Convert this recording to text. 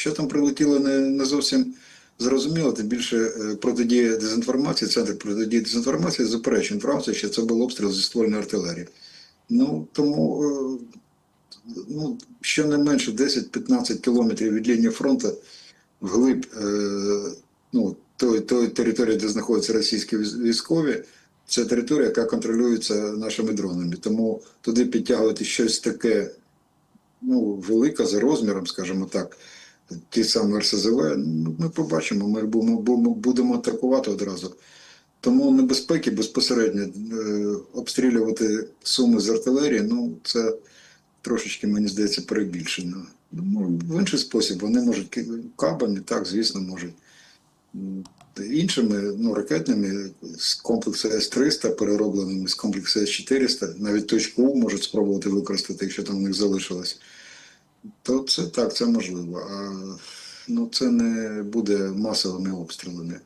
Що там прилетіло не, не зовсім зрозуміло, тим більше е, протидія дезінформації, центр протидії дезінформації заперечує інформацію, що це був обстріл зі ствольної артилерії. Ну тому е, ну, щонайменше 10-15 кілометрів від лінії фронту вглиб е, ну, тої, тої території, де знаходяться російські військові, це територія, яка контролюється нашими дронами. Тому туди підтягувати щось таке ну, велике за розміром, скажімо так, ті самі РСЗВ, ну, ми побачимо, ми будемо, атакувати одразу. Тому небезпеки безпосередньо е, обстрілювати суми з артилерії, ну це трошечки, мені здається, перебільшено. Ну, в інший спосіб вони можуть кабами, так, звісно, можуть. Іншими ну, ракетними з комплексу С-300, переробленими з комплексу С-400, навіть точку У можуть спробувати використати, якщо там у них залишилось. То це так, це можливо. А ну, це не буде масовими обстрілами.